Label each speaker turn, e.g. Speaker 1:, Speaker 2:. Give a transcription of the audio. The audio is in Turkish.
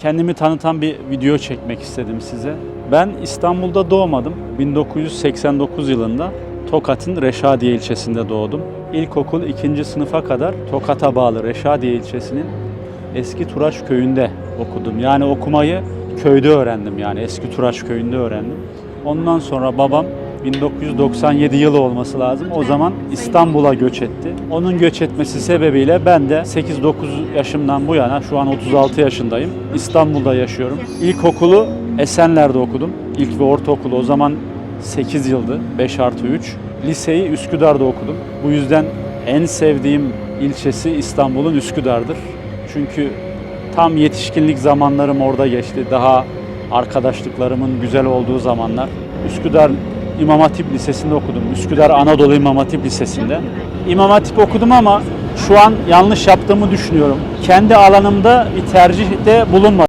Speaker 1: Kendimi tanıtan bir video çekmek istedim size. Ben İstanbul'da doğmadım. 1989 yılında Tokat'ın Reşadiye ilçesinde doğdum. İlkokul 2. sınıfa kadar Tokat'a bağlı Reşadiye ilçesinin eski Turaş köyünde okudum. Yani okumayı köyde öğrendim yani eski Turaş köyünde öğrendim. Ondan sonra babam 1997 yılı olması lazım. O zaman İstanbul'a göç etti. Onun göç etmesi sebebiyle ben de 8-9 yaşımdan bu yana şu an 36 yaşındayım. İstanbul'da yaşıyorum. İlkokulu Esenler'de okudum. İlk ve ortaokulu o zaman 8 yıldı. 5 artı 3. Liseyi Üsküdar'da okudum. Bu yüzden en sevdiğim ilçesi İstanbul'un Üsküdar'dır. Çünkü tam yetişkinlik zamanlarım orada geçti. Daha arkadaşlıklarımın güzel olduğu zamanlar. Üsküdar İmam Hatip Lisesi'nde okudum. Üsküdar Anadolu İmam Hatip Lisesi'nde. İmam Hatip okudum ama şu an yanlış yaptığımı düşünüyorum. Kendi alanımda bir tercihte bulunmadım.